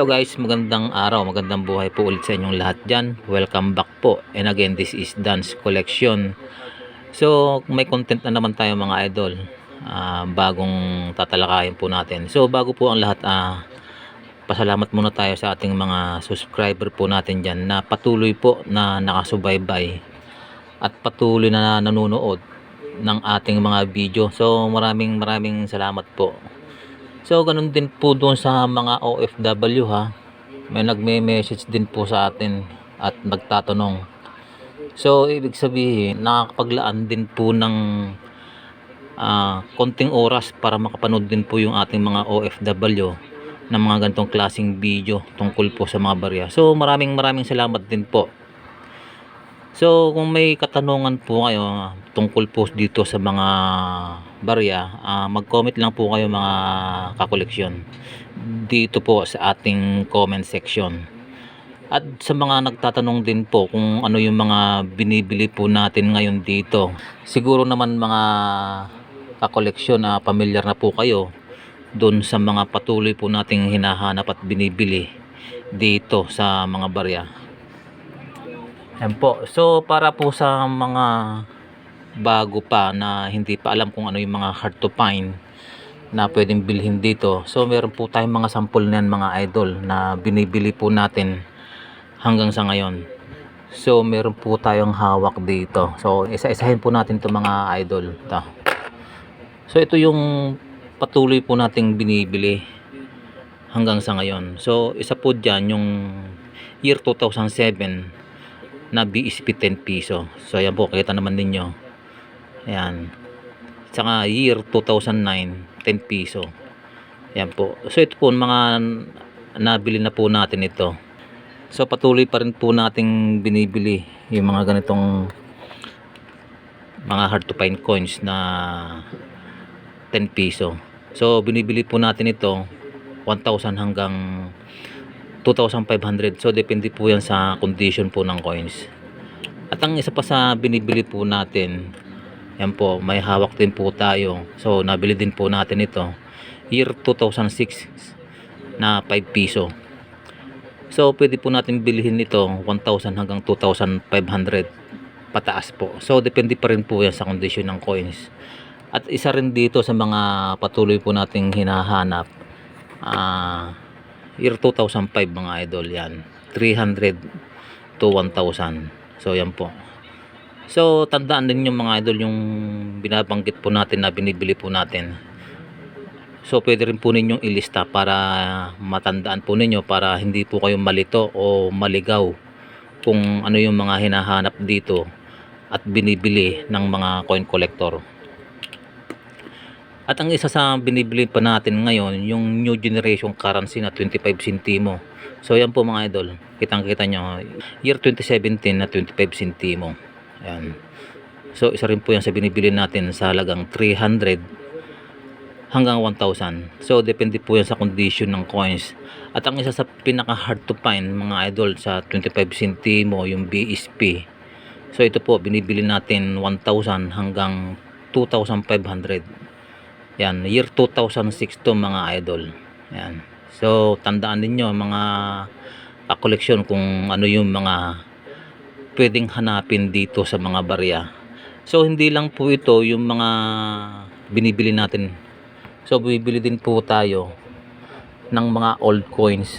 Hello guys, magandang araw, magandang buhay po ulit sa inyong lahat dyan. Welcome back po. And again, this is Dance Collection. So, may content na naman tayo mga idol. Ah, bagong tatalakayin po natin. So, bago po ang lahat, ah, pasalamat muna tayo sa ating mga subscriber po natin dyan na patuloy po na nakasubaybay at patuloy na nanonood ng ating mga video. So, maraming maraming salamat po. So, ganun din po doon sa mga OFW ha. May nagme-message din po sa atin at nagtatanong. So, ibig sabihin, nakakapaglaan din po ng ah, konting oras para makapanood din po yung ating mga OFW ng mga ganitong klaseng video tungkol po sa mga barya. So, maraming maraming salamat din po. So, kung may katanungan po kayo ah, tungkol po dito sa mga barya, ah, mag-comment lang po kayo mga kakoleksyon dito po sa ating comment section. At sa mga nagtatanong din po kung ano yung mga binibili po natin ngayon dito. Siguro naman mga kakoleksyon na pamilyar na po kayo doon sa mga patuloy po nating hinahanap at binibili dito sa mga barya. Yan po. So para po sa mga bago pa na hindi pa alam kung ano yung mga hard to find na pwedeng bilhin dito. So meron po tayong mga sample niyan mga idol na binibili po natin hanggang sa ngayon. So meron po tayong hawak dito. So isa-isahin po natin 'to mga idol. Ito. So ito yung patuloy po nating binibili hanggang sa ngayon. So isa po diyan yung year 2007 na BSP 10 piso. So ayan po, kita naman ninyo. Ayan. Tsaka year 2009, 10 piso. Ayan po. So ito po, mga nabili na po natin ito. So patuloy pa rin po nating binibili yung mga ganitong mga hard to find coins na 10 piso. So binibili po natin ito 1,000 hanggang 2,500. So, depende po yan sa condition po ng coins. At ang isa pa sa binibili po natin, yan po, may hawak din po tayo. So, nabili din po natin ito. Year 2006 na 5 piso. So, pwede po natin bilhin ito 1,000 hanggang 2,500 pataas po. So, depende pa rin po yan sa condition ng coins. At isa rin dito sa mga patuloy po nating hinahanap. Ah... year 2005 mga idol yan 300 to 1,000 so yan po so tandaan din yung mga idol yung binabanggit po natin na binibili po natin so pwede rin po ninyong ilista para matandaan po ninyo para hindi po kayo malito o maligaw kung ano yung mga hinahanap dito at binibili ng mga coin collector at ang isa sa binibili pa natin ngayon, yung new generation currency na 25 centimo. So yan po mga idol, kitang kita nyo, year 2017 na 25 centimo. Ayan. So isa rin po yan sa binibili natin sa halagang 300 hanggang 1,000. So depende po yan sa condition ng coins. At ang isa sa pinaka hard to find mga idol sa 25 centimo, yung BSP. So ito po, binibili natin 1,000 hanggang 2,500. Yan, year 2006 to mga idol. Yan. So, tandaan ninyo mga kakoleksyon kung ano yung mga pwedeng hanapin dito sa mga barya. So, hindi lang po ito yung mga binibili natin. So, bibili din po tayo ng mga old coins.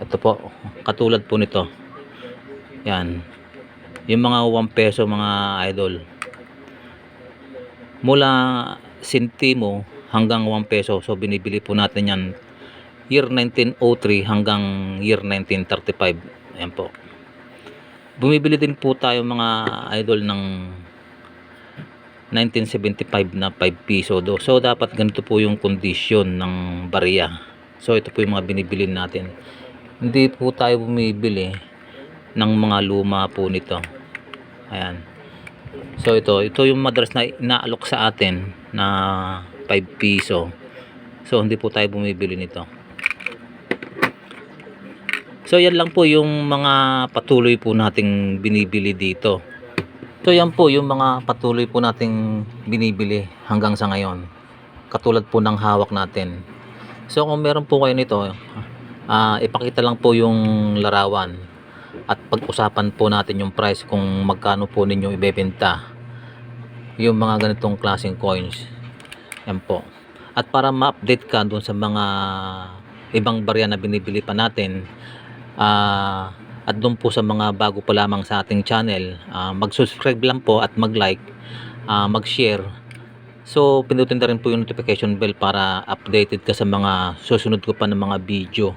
Ito po, katulad po nito. Yan. Yung mga 1 peso mga idol. Mula sentimo hanggang 1 peso. So binibili po natin yan year 1903 hanggang year 1935. Ayan po. Bumibili din po tayo mga idol ng 1975 na 5 piso do. So dapat ganito po yung condition ng barya. So ito po yung mga binibili natin. Hindi po tayo bumibili ng mga luma po nito. Ayan. So ito, ito yung madalas na inaalok sa atin na 5 piso. So hindi po tayo bumibili nito. So yan lang po yung mga patuloy po nating binibili dito. So yan po yung mga patuloy po nating binibili hanggang sa ngayon. Katulad po ng hawak natin. So kung meron po kayo nito, Ah, ipakita lang po yung larawan at pag-usapan po natin yung price kung magkano po ninyo ibebenta yung mga ganitong klaseng coins. Yan po. At para ma-update ka dun sa mga ibang barya na binibili pa natin, ah, at doon po sa mga bago pa lamang sa ating channel, ah, mag-subscribe lang po at mag-like, ah, mag-share. So, pinutin na rin po yung notification bell para updated ka sa mga susunod ko pa ng mga video.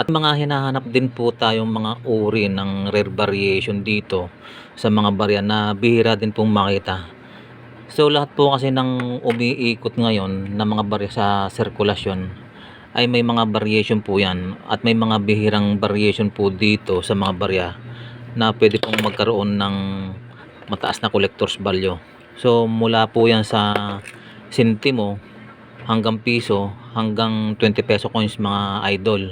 At mga hinahanap din po tayong mga uri ng rare variation dito sa mga barya na bihira din pong makita. So lahat po kasi ng umiikot ngayon na mga barya sa sirkulasyon ay may mga variation po yan at may mga bihirang variation po dito sa mga barya na pwede pong magkaroon ng mataas na collector's value. So mula po yan sa sentimo hanggang piso hanggang 20 peso coins mga idol.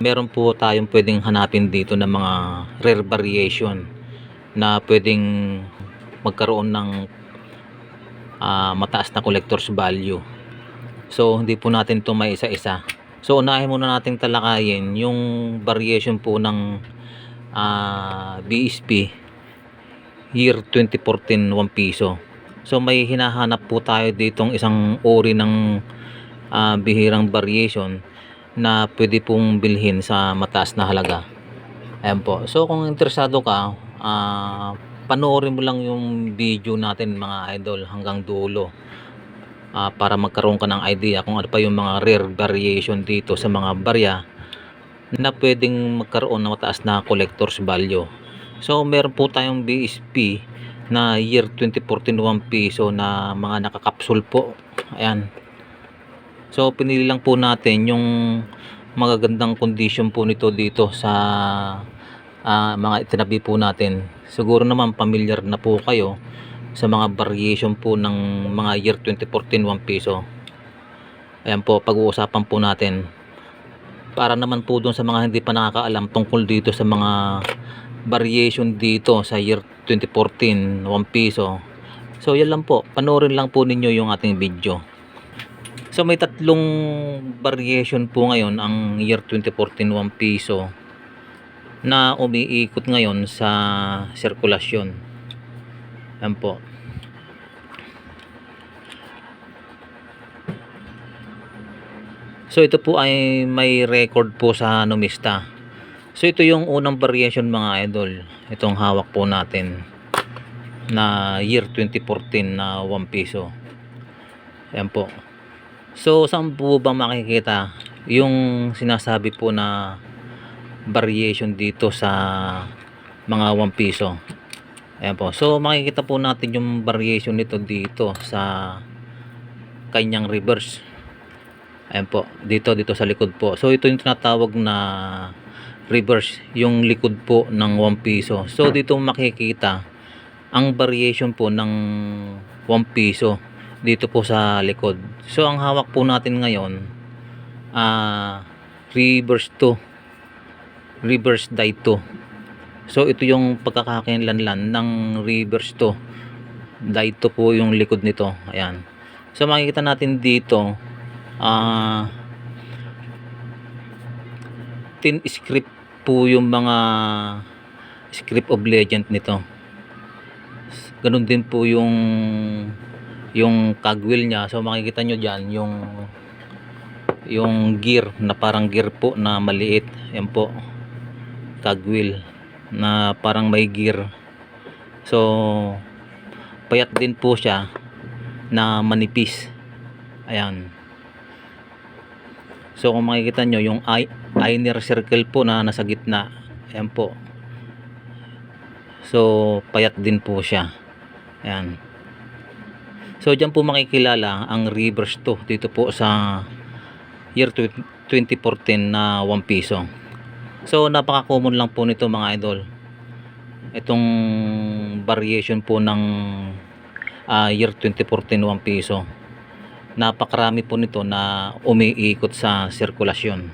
Meron po tayong pwedeng hanapin dito ng mga rare variation na pwedeng magkaroon ng ah, mataas na collector's value. So, hindi po natin to may isa-isa. So, unahin muna nating talakayin yung variation po ng ah, BSP year 2014 1 piso. So, may hinahanap po tayo ditong isang uri ng ah, bihirang variation na pwede pong bilhin sa mataas na halaga. Ayan po. So, kung interesado ka, ah, panoorin mo lang yung video natin mga idol hanggang dulo Ah, para magkaroon ka ng idea kung ano pa yung mga rare variation dito sa mga barya na pwedeng magkaroon ng mataas na collector's value. So meron po tayong BSP na year 2014 1 piso na mga nakakapsul po. Ayan. So pinili lang po natin yung magagandang condition po nito dito sa ah, mga itinabi po natin. Siguro naman familiar na po kayo sa mga variation po ng mga year 2014 1 piso. Ayan po, pag-uusapan po natin. Para naman po doon sa mga hindi pa nakakaalam tungkol dito sa mga variation dito sa year 2014 1 piso. So yan lang po, panoorin lang po ninyo yung ating video. So may tatlong variation po ngayon ang year 2014 1 piso na umiikot ngayon sa sirkulasyon. Yan po. So ito po ay may record po sa Numista. So ito yung unang variation mga idol. Itong hawak po natin na year 2014 na 1 piso. Yan po. So saan po ba makikita yung sinasabi po na variation dito sa mga 1 piso? Ayan po. So makikita po natin yung variation nito dito sa kanyang reverse. Ayan po. Dito dito sa likod po. So ito yung tinatawag na reverse, yung likod po ng 1 piso. So dito makikita ang variation po ng 1 piso dito po sa likod. So ang hawak po natin ngayon ah reverse to reverse die to So ito yung pagkakakinlanlan ng reverse to. Dito po yung likod nito. Ayan. So makikita natin dito ah tin script po yung mga script of legend nito. Ganun din po yung yung cogwheel niya. So makikita nyo dyan yung yung gear na parang gear po na maliit. Yan po. Cogwheel na parang may gear. So payat din po siya na manipis. Ayan. So kung makikita nyo yung eye- inner circle po na nasa gitna ayan po. So payat din po siya. Ayan. So dyan po makikilala ang reverse to dito po sa year 2014 na 1 piso So napaka-common lang po nito mga idol. Itong variation po ng ah, year 2014 1 piso. Napakarami po nito na umiikot sa sirkulasyon.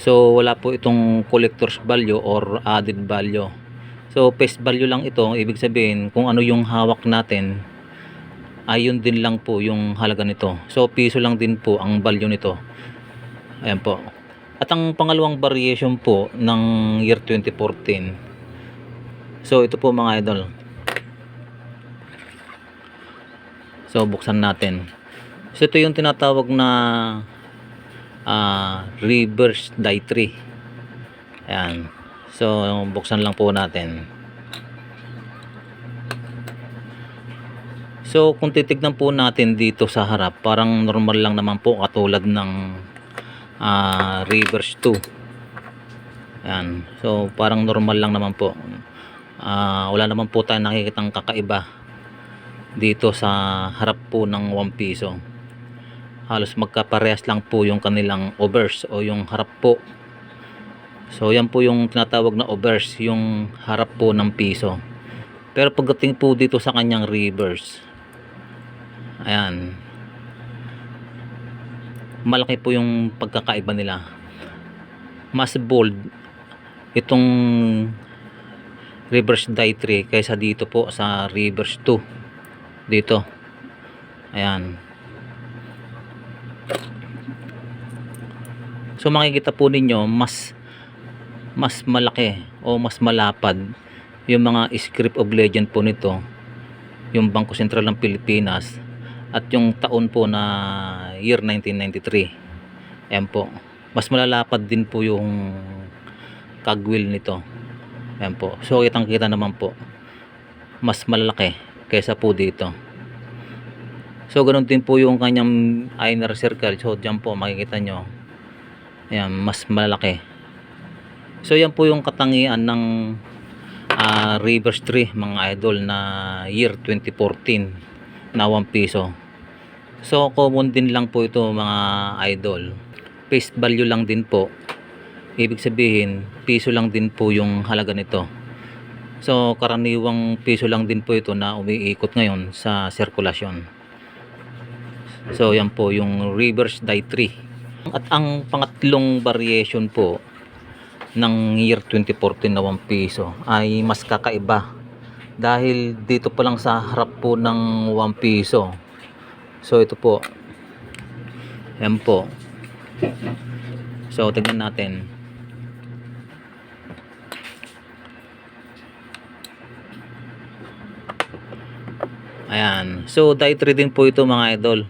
So wala po itong collector's value or added value. So face value lang ito, ibig sabihin kung ano yung hawak natin ayun din lang po yung halaga nito. So piso lang din po ang value nito Ayan po. At ang pangalawang variation po ng year 2014. So ito po mga idol. So buksan natin. So ito yung tinatawag na ah, reverse die tree. Ayan. So buksan lang po natin. So kung titignan po natin dito sa harap, parang normal lang naman po katulad ng ah, reverse 2. Ayan. So parang normal lang naman po. Ah, wala naman po tayong nakikitang kakaiba dito sa harap po ng 1 piso. Halos magkaparehas lang po yung kanilang obverse o yung harap po. So yan po yung tinatawag na obverse, yung harap po ng piso. Pero pagdating po dito sa kanyang reverse, ayan, malaki po yung pagkakaiba nila. Mas bold itong reverse die 3 kaysa dito po sa reverse 2 dito. Ayan. So makikita po ninyo mas mas malaki o mas malapad yung mga script of legend po nito yung Bangko Sentral ng Pilipinas at yung taon po na year 1993 ayan po. Mas malalapad din po yung kagwil nito. Ayan po. So kitang kita naman po. Mas malaki kaysa po dito. So ganun din po yung kanyang inner circle. So dyan po makikita nyo. Ayan mas malaki so yan po yung katangian ng ah, reverse tree mga idol na year 2014 na 1 piso so common din lang po ito mga idol. Face value lang din po. Ibig sabihin piso lang din po yung halaga nito. So karaniwang piso lang din po ito na umiikot ngayon sa sirkulasyon. So yan po yung reverse die tree. At ang pangatlong variation po ng year 2014 na 1 piso ay mas kakaiba. Dahil dito pa lang sa harap po ng 1 piso so ito po. Yan po. So tignan natin. Ayan. So die tree din po ito mga idol.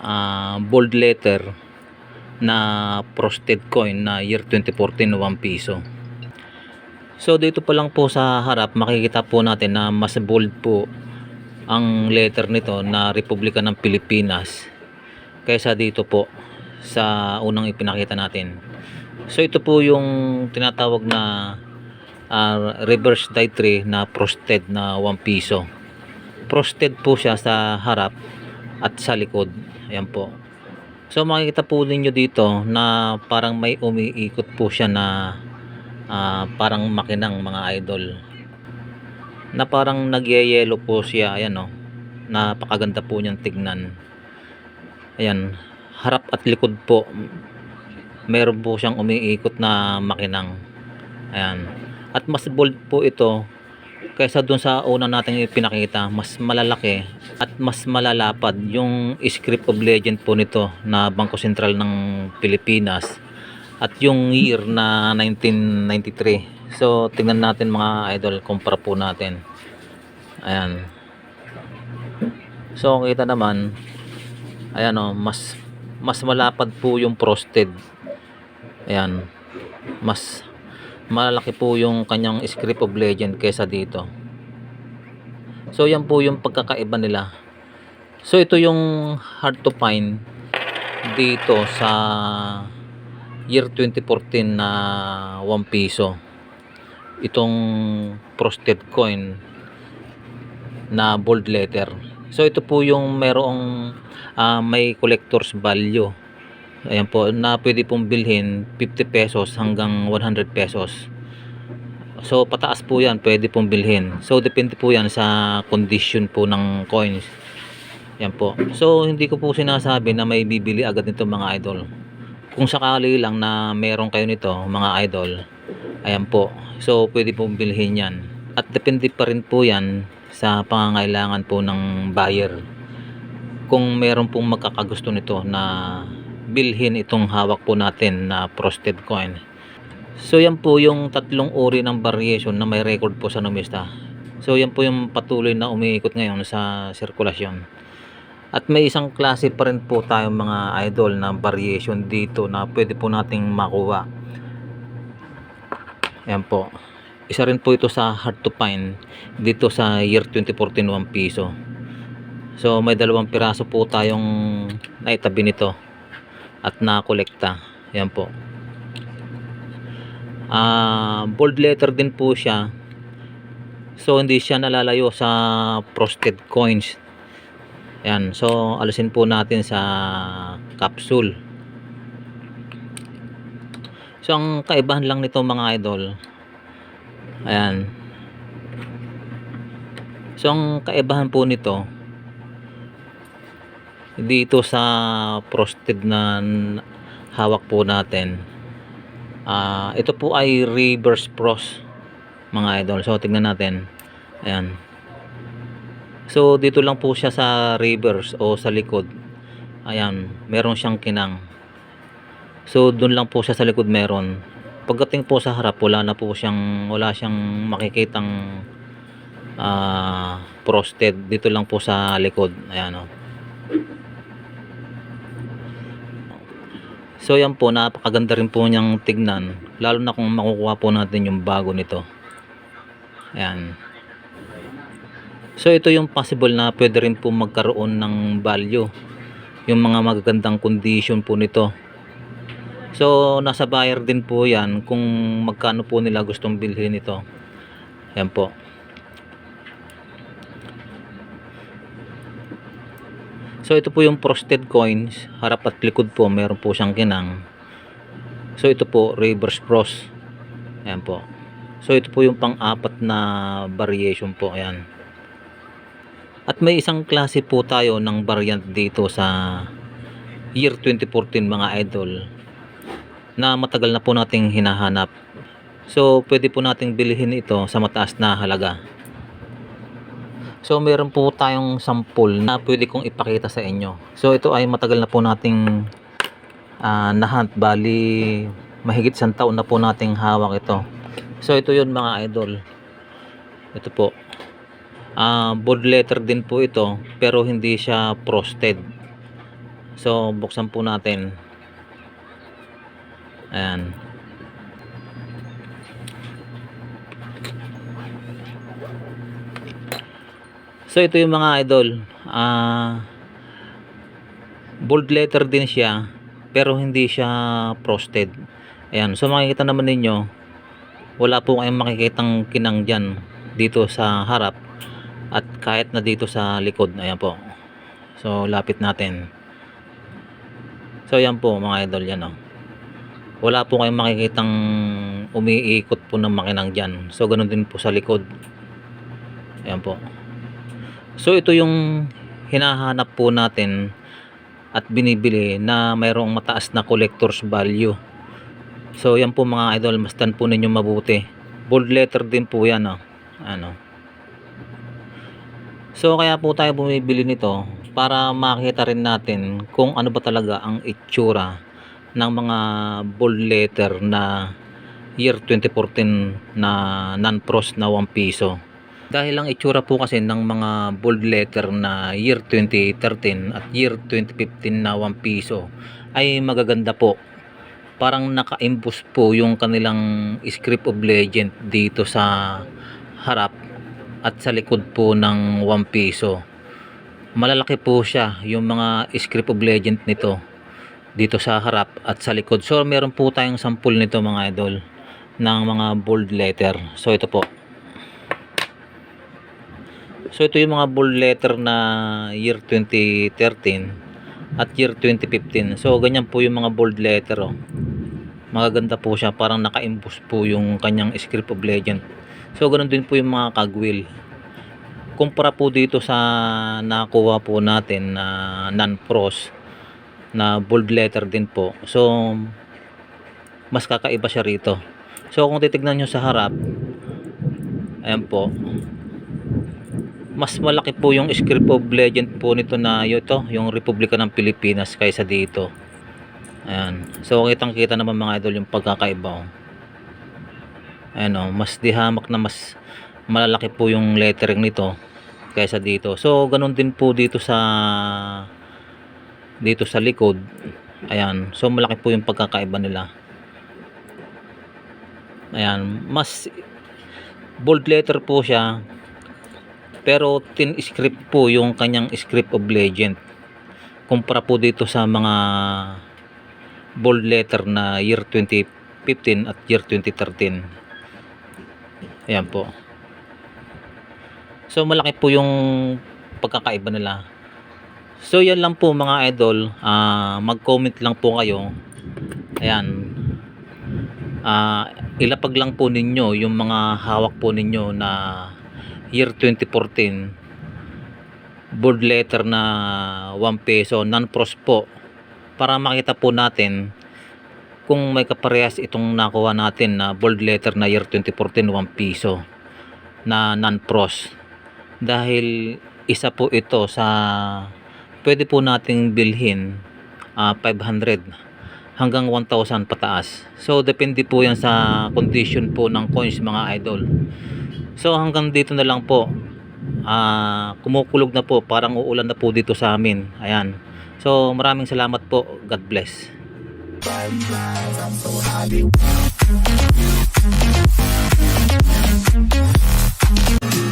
Ah, bold letter na frosted coin na year 2014 na 1 piso. So dito pa lang po sa harap makikita po natin na mas bold po ang letter nito na Republika ng Pilipinas kaysa dito po sa unang ipinakita natin. So ito po yung tinatawag na ah, reverse die tree na frosted na 1 piso. Frosted po siya sa harap at sa likod. Ayan po. So makikita po ninyo dito na parang may umiikot po siya na ah, parang makinang mga idol. Na parang nagyeyelo po siya, ayan oh. Napakaganda po niyang tignan. Ayan, harap at likod po. Meron po siyang umiikot na makinang. Ayan. At mas bold po ito kaysa dun sa una nating ipinakita, mas malalaki at mas malalapad yung script of legend po nito na Bangko Sentral ng Pilipinas at yung year na 1993 so tingnan natin mga idol kumpara po natin. Ayan. So kita naman ayan o mas mas malapad po yung frosted. Ayan. Mas malaki po yung kanyang script of legend kesa dito. So yan po yung pagkakaiba nila. So ito yung hard to find dito sa year 2014 na 1 piso. Itong frosted coin na bold letter. So ito po yung merong ah, may collector's value. Ayan po, na pwede pong bilhin 50 pesos hanggang 100 pesos. So pataas po yan, pwede pong bilhin. So depende po yan sa condition po ng coins. Yan po. So hindi ko po sinasabi na may bibili agad nito mga idol. Kung sakali lang na meron kayo nito mga idol, ayan po. So pwede pong bilhin yan. At depende pa rin po yan sa pangangailangan po ng buyer. Kung meron pong magkakagusto nito na bilhin itong hawak po natin na frosted coin. So yan po yung tatlong uri ng variation na may record po sa Numista. So yan po yung patuloy na umiikot ngayon sa sirkulasyon. At may isang klase pa rin po tayong mga idol na variation dito na pwede po nating makuha. Yan po. Isa rin po ito sa hard to find dito sa year 2014 1 piso. So may dalawang piraso po tayong naitabi nito at nakolekta. Yan po. Ah, bold letter din po siya. So hindi siya nalalayo sa frosted coins. Yan. So alisin po natin sa capsule. So ang kaibahan lang nito mga idol. Ayan. So ang kaibahan po nito dito sa frosted na hawak po natin. Ah, ito po ay reverse frost mga idol. So tingnan natin. Ayan. So dito lang po siya sa reverse o sa likod. Ayan, meron siyang kinang. So doon lang po siya sa likod meron. Pagdating po sa harap wala na po siyang wala siyang makikitang ah frosted dito lang po sa likod. Ayan oh. So yan po, napakaganda rin po niyang tignan. Lalo na kung makukuha po natin yung bago nito. Ayan. So ito yung possible na pwede rin po magkaroon ng value. Yung mga magagandang condition po nito. So nasa buyer din po yan kung magkano po nila gustong bilhin ito. Ayan po. So ito po yung frosted coins, harap at likod po, meron po siyang kinang. So ito po, reverse frost. Ayan po. So ito po yung pang-apat na variation po, ayan. At may isang klase po tayo ng variant dito sa year 2014 mga idol na matagal na po nating hinahanap. So pwede po nating bilhin ito sa mataas na halaga. So meron po tayong sample na pwede kong ipakita sa inyo. So ito ay matagal na po nating uh, nahunt. Bali mahigit isang taon na po nating hawak ito. So ito yun mga idol. Ito po. Ah, bold letter din po ito pero hindi siya frosted. So buksan po natin. Ayan. So ito yung mga idol. Ah bold letter din siya pero hindi siya frosted. Ayan, so makikita naman ninyo wala po kayong makikitang kinang dyan dito sa harap at kahit na dito sa likod. Ayan po. So lapit natin. So ayan po mga idol yan oh. Wala po kayong makikitang umiikot po ng makinang dyan. So ganun din po sa likod. Ayan po. So ito yung hinahanap po natin at binibili na mayroong mataas na collector's value. So yan po mga idol, mastan po ninyo mabuti. Bold letter din po yan oh. Ano. So kaya po tayo bumibili nito para makita rin natin kung ano ba talaga ang itsura ng mga bold letter na year 2014 na non-frost na 1 piso. Dahil ang itsura po kasi ng mga bold letter na year 2013 at year 2015 na 1 piso ay magaganda po. Parang naka-imbus po yung kanilang script of legend dito sa harap at sa likod po ng 1 piso. Malalaki po siya yung mga script of legend nito dito sa harap at sa likod. So meron po tayong sample nito mga idol ng mga bold letter. So ito po. So ito yung mga bold letter na year 2013 at year 2015. So ganyan po yung mga bold letter oh. Magaganda po siya, parang naka-imbus po yung kanyang script of legend. So ganun din po yung mga kagwil. Kumpara po dito sa nakuha po natin na non-frost na bold letter din po. So mas kakaiba siya rito. So kung titignan nyo sa harap, ayan po, mas malaki po yung script of legend po nito na ito, yung Republika ng Pilipinas kaysa dito. Ayan. So, kitang kita naman mga idol yung pagkakaiba. Oh. Ayan oh, mas dihamak na mas malalaki po yung lettering nito kaysa dito. So, ganun din po dito sa dito sa likod. Ayan. So, malaki po yung pagkakaiba nila. Ayan. Mas bold letter po siya. Pero tin script po yung kanyang script of legend. Kumpara po dito sa mga bold letter na year 2015 at year 2013. Ayan po. So malaki po yung pagkakaiba nila. So yan lang po mga idol. Ah, mag-comment lang po kayo. Ayan. Ah, ilapag lang po ninyo yung mga hawak po ninyo na year 2014 board letter na 1 peso non-pros po para makita po natin kung may kaparehas itong nakuha natin na bold letter na year 2014 1 piso na non-pros dahil isa po ito sa pwede po nating bilhin ah, 500 hanggang 1,000 pataas. So depende po yan sa condition po ng coins mga idol. So hanggang dito na lang po. Ah kumukulog na po. Parang uulan na po dito sa amin. Ayan. So maraming salamat po. God bless. Thank